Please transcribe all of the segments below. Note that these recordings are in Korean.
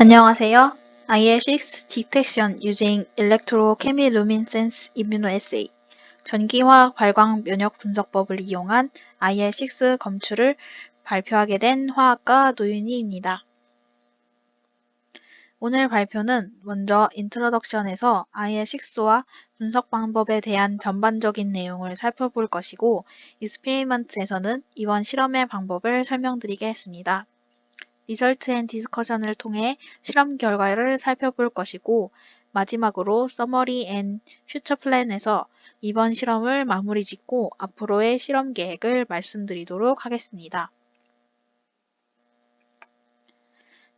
안녕하세요. IL6 detection using electrochemiluminescence immunoassay 전기화학 발광 면역 분석법을 이용한 IL6 검출을 발표하게 된 화학가 노윤희입니다. 오늘 발표는 먼저 인트로덕션에서 IL6와 분석 방법에 대한 전반적인 내용을 살펴볼 것이고 익스페리먼트에서는 이번 실험의 방법을 설명드리겠습니다. 리설트 앤 디스커션을 통해 실험 결과를 살펴볼 것이고 마지막으로 서머리 앤 퓨처 플랜에서 이번 실험을 마무리 짓고 앞으로의 실험 계획을 말씀드리도록 하겠습니다.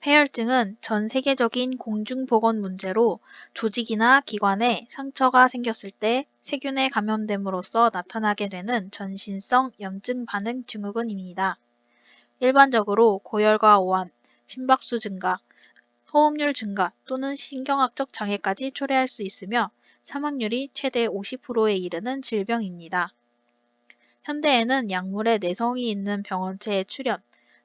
폐혈증은 전 세계적인 공중보건 문제로 조직이나 기관에 상처가 생겼을 때 세균에 감염됨으로써 나타나게 되는 전신성 염증 반응 증후군입니다. 일반적으로 고열과 오한, 심박수 증가, 호흡률 증가 또는 신경학적 장애까지 초래할 수 있으며 사망률이 최대 50%에 이르는 질병입니다. 현대에는 약물의 내성이 있는 병원체의 출현,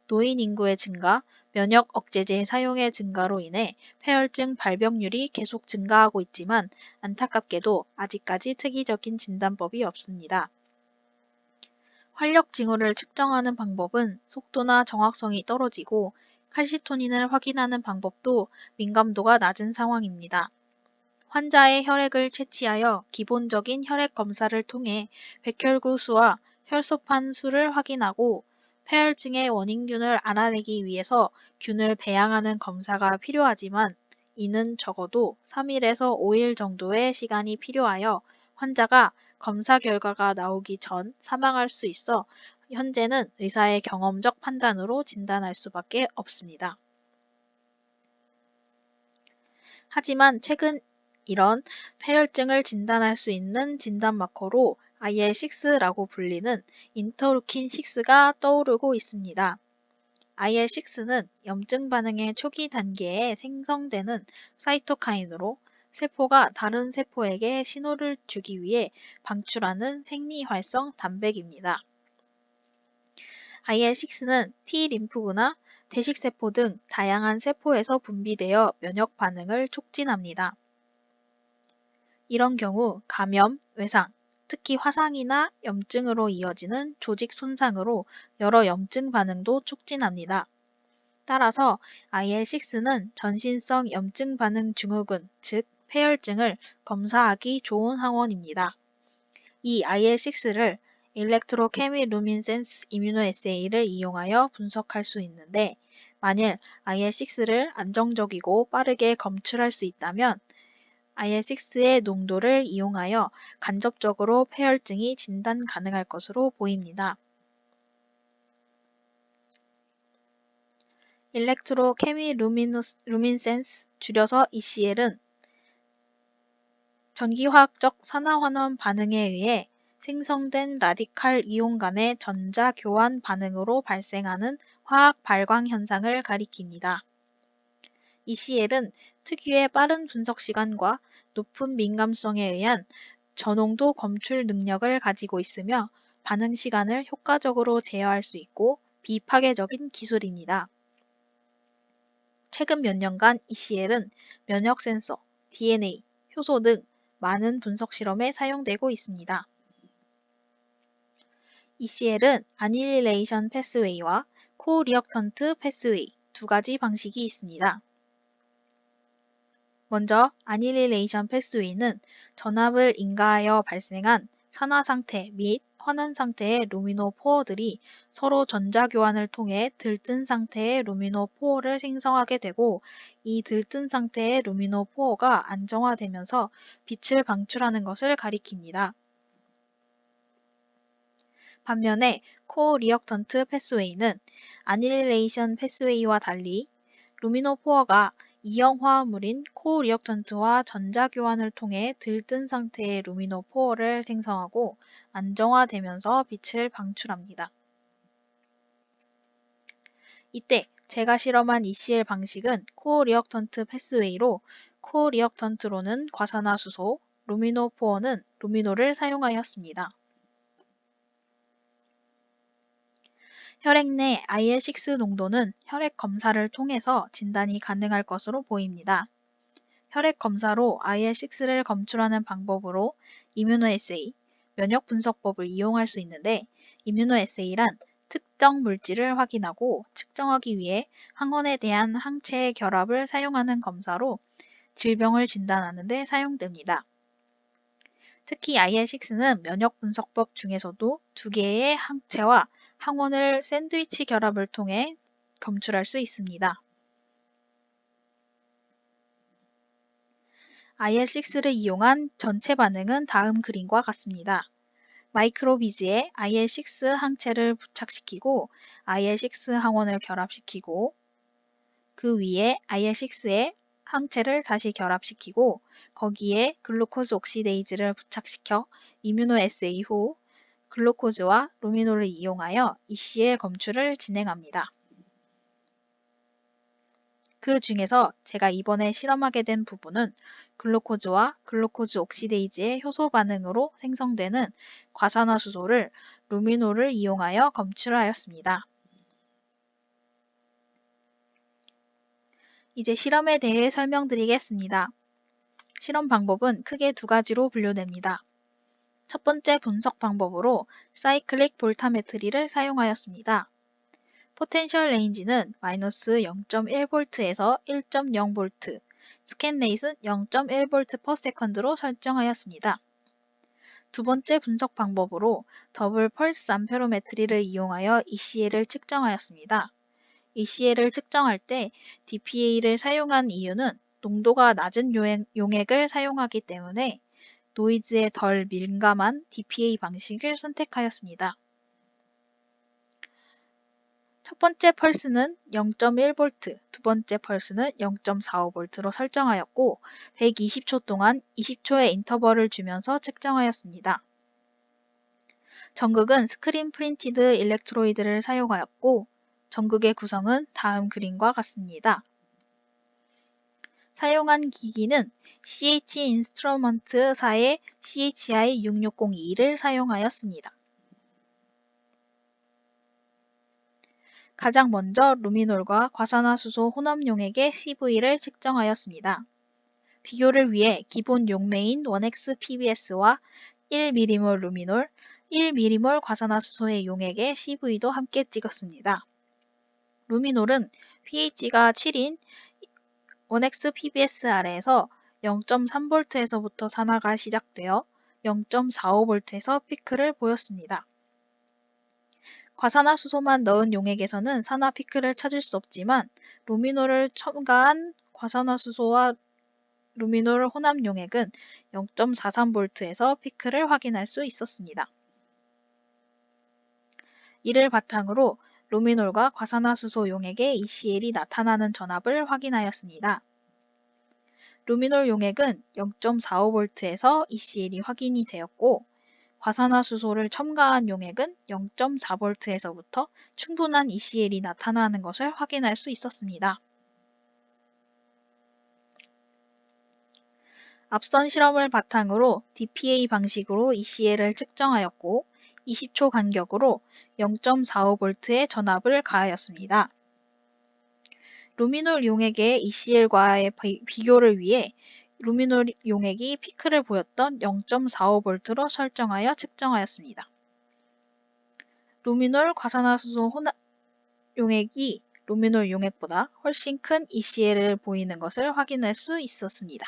노인 인구의 증가, 면역 억제제 사용의 증가로 인해 폐혈증 발병률이 계속 증가하고 있지만 안타깝게도 아직까지 특이적인 진단법이 없습니다. 활력 징후를 측정하는 방법은 속도나 정확성이 떨어지고 칼시토닌을 확인하는 방법도 민감도가 낮은 상황입니다. 환자의 혈액을 채취하여 기본적인 혈액 검사를 통해 백혈구 수와 혈소판 수를 확인하고 폐혈증의 원인균을 알아내기 위해서 균을 배양하는 검사가 필요하지만 이는 적어도 3일에서 5일 정도의 시간이 필요하여 환자가 검사 결과가 나오기 전 사망할 수 있어 현재는 의사의 경험적 판단으로 진단할 수밖에 없습니다. 하지만 최근 이런 폐혈증을 진단할 수 있는 진단 마커로 IL6라고 불리는 인터루킨 6가 떠오르고 있습니다. IL6는 염증 반응의 초기 단계에 생성되는 사이토카인으로 세포가 다른 세포에게 신호를 주기 위해 방출하는 생리활성 단백입니다. IL6는 T 림프구나 대식세포 등 다양한 세포에서 분비되어 면역 반응을 촉진합니다. 이런 경우 감염, 외상, 특히 화상이나 염증으로 이어지는 조직 손상으로 여러 염증 반응도 촉진합니다. 따라서 IL6는 전신성 염증 반응 증후군, 즉 폐혈증을 검사하기 좋은 항원입니다. 이 IL6를 일렉트로케미 루민센스 이뮤노에세이를 이용하여 분석할 수 있는데 만일 IL6를 안정적이고 빠르게 검출할 수 있다면 IL6의 농도를 이용하여 간접적으로 폐혈증이 진단 가능할 것으로 보입니다. 일렉트로케미루민센스 줄여서 ECL은 전기화학적 산화환원 반응에 의해 생성된 라디칼 이온 간의 전자 교환 반응으로 발생하는 화학 발광 현상을 가리킵니다. ECL은 특유의 빠른 분석 시간과 높은 민감성에 의한 저농도 검출 능력을 가지고 있으며 반응 시간을 효과적으로 제어할 수 있고 비파괴적인 기술입니다. 최근 몇 년간 ECL은 면역 센서, DNA, 효소 등 많은 분석 실험에 사용되고 있습니다. ECL은 아닐레이션 패스웨이와 코리역턴트 패스웨이 두 가지 방식이 있습니다. 먼저 아닐레이션 패스웨이는 전압을 인가하여 발생한 산화 상태 및 환원 상태의 루미노 포어들이 서로 전자 교환을 통해 들뜬 상태의 루미노 포어를 생성하게 되고 이 들뜬 상태의 루미노 포어가 안정화되면서 빛을 방출하는 것을 가리킵니다. 반면에 코리역턴트 패스웨이는 아닐레이션 패스웨이와 달리 루미노 포어가 이형 화합물인 코리역턴트와 전자교환을 통해 들뜬 상태의 루미노 포어를 생성하고 안정화되면서 빛을 방출합니다. 이때 제가 실험한 ECL 방식은 코리역턴트 패스웨이로 코리역턴트로는 과산화수소, 루미노 포어는 루미노를 사용하였습니다. 혈액 내 IL6 농도는 혈액 검사를 통해서 진단이 가능할 것으로 보입니다. 혈액 검사로 IL6를 검출하는 방법으로 이뮤노에세이, 면역 분석법을 이용할 수 있는데 이뮤노에세이란 특정 물질을 확인하고 측정하기 위해 항원에 대한 항체의 결합을 사용하는 검사로 질병을 진단하는 데 사용됩니다. 특히 IL6는 면역 분석법 중에서도 두 개의 항체와 항원을 샌드위치 결합을 통해 검출할 수 있습니다. IL6를 이용한 전체 반응은 다음 그림과 같습니다. 마이크로비즈에 IL6 항체를 부착시키고 IL6 항원을 결합시키고 그 위에 IL6의 항체를 다시 결합시키고 거기에 글루코즈 옥시데이즈를 부착시켜 이뮤노 에세이 후 글루코즈와 루미놀을 이용하여 ECL 검출을 진행합니다. 그 중에서 제가 이번에 실험하게 된 부분은 글루코즈와 글루코즈 옥시데이즈의 효소 반응으로 생성되는 과산화수소를 루미놀을 이용하여 검출하였습니다. 이제 실험에 대해 설명드리겠습니다. 실험 방법은 크게 두 가지로 분류됩니다. 첫 번째 분석 방법으로 사이클릭 볼타메트리를 사용하였습니다. 포텐셜 레인지는 마이너스 0.1V에서 1.0V, 스캔 레이트는 0.1V per second로 설정하였습니다. 두 번째 분석 방법으로 더블 펄스 암페로메트리를 이용하여 ECL을 측정하였습니다. ECL을 측정할 때 DPA를 사용한 이유는 농도가 낮은 용액을 사용하기 때문에 노이즈에 덜 민감한 DPA 방식을 선택하였습니다. 첫 번째 펄스는 0.1V, 두 번째 펄스는 0.45V로 설정하였고 120초 동안 20초의 인터벌을 주면서 측정하였습니다. 전극은 스크린 프린티드 일렉트로이드를 사용하였고 전극의 구성은 다음 그림과 같습니다. 사용한 기기는 CH 인스트루먼트사의 CHI6602를 사용하였습니다. 가장 먼저 루미놀과 과산화수소 혼합용액의 CV를 측정하였습니다. 비교를 위해 기본 용매인 1X PBS와 1m몰 루미놀, 1m몰 과산화수소의 용액의 CV도 함께 찍었습니다. 루미놀은 pH가 7인 1X PBS 아래에서 0.3V에서부터 산화가 시작되어 0.45V에서 피크를 보였습니다. 과산화수소만 넣은 용액에서는 산화 피크를 찾을 수 없지만 루미놀을 첨가한 과산화수소와 루미놀 혼합 용액은 0.43V에서 피크를 확인할 수 있었습니다. 이를 바탕으로 루미놀과 과산화수소 용액의 ECL이 나타나는 전압을 확인하였습니다. 루미놀 용액은 0.45V에서 ECL이 확인이 되었고 과산화수소를 첨가한 용액은 0.4V에서부터 충분한 ECL이 나타나는 것을 확인할 수 있었습니다. 앞선 실험을 바탕으로 DPA 방식으로 ECL을 측정하였고 20초 간격으로 0.45V의 전압을 가하였습니다. 루미놀 용액의 ECL과의 비교를 위해 루미놀 용액이 피크를 보였던 0.45V로 설정하여 측정하였습니다. 루미놀 과산화수소 혼합 용액이 루미놀 용액보다 훨씬 큰 ECL을 보이는 것을 확인할 수 있었습니다.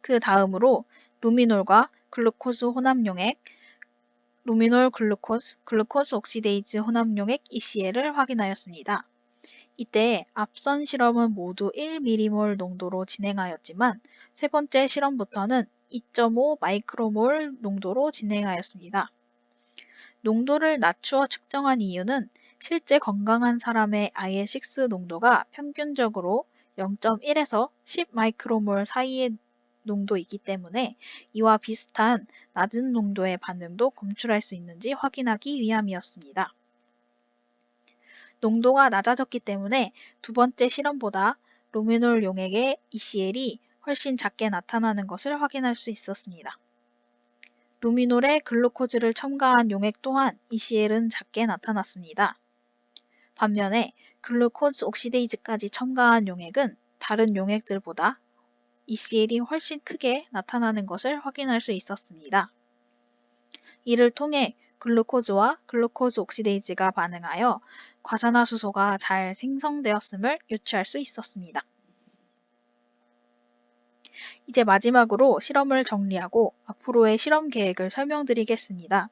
그 다음으로 루미놀과 글루코즈 혼합용액, 루미놀 글루코즈, 글루코즈 옥시데이즈 혼합용액 ECL을 확인하였습니다. 이때 앞선 실험은 모두 1m몰 농도로 진행하였지만 세 번째 실험부터는 2.5 마이크로몰 농도로 진행하였습니다. 농도를 낮추어 측정한 이유는 실제 건강한 사람의 IL6 농도가 평균적으로 0.1에서 10 마이크로몰 사이의 농도이기 때문에 이와 비슷한 낮은 농도의 반응도 검출할 수 있는지 확인하기 위함이었습니다. 농도가 낮아졌기 때문에 두 번째 실험보다 루미놀 용액의 ECL이 훨씬 작게 나타나는 것을 확인할 수 있었습니다. 루미놀에 글루코즈를 첨가한 용액 또한 ECL은 작게 나타났습니다. 반면에 글루코즈 옥시데이즈까지 첨가한 용액은 다른 용액들보다 ECL이 훨씬 크게 나타나는 것을 확인할 수 있었습니다. 이를 통해 글루코즈와 글루코즈 옥시데이즈가 반응하여 과산화수소가 잘 생성되었음을 유추할 수 있었습니다. 이제 마지막으로 실험을 정리하고 앞으로의 실험 계획을 설명드리겠습니다.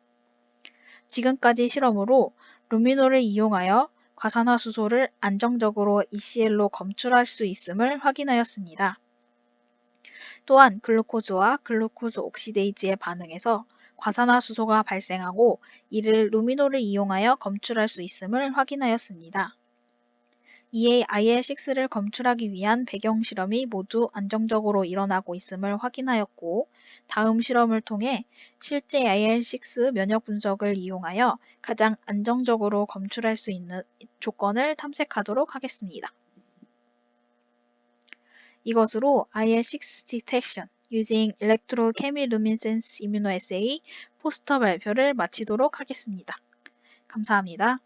지금까지 실험으로 루미놀을 이용하여 과산화수소를 안정적으로 ECL로 검출할 수 있음을 확인하였습니다. 또한 글루코즈와 글루코즈 옥시데이즈의 반응에서 과산화수소가 발생하고 이를 루미놀을 이용하여 검출할 수 있음을 확인하였습니다. 이에 IL6를 검출하기 위한 배경 실험이 모두 안정적으로 일어나고 있음을 확인하였고 다음 실험을 통해 실제 IL6 면역 분석을 이용하여 가장 안정적으로 검출할 수 있는 조건을 탐색하도록 하겠습니다. 이것으로 IL6 detection using electrochemiluminescence immunoassay 포스터 발표를 마치도록 하겠습니다. 감사합니다.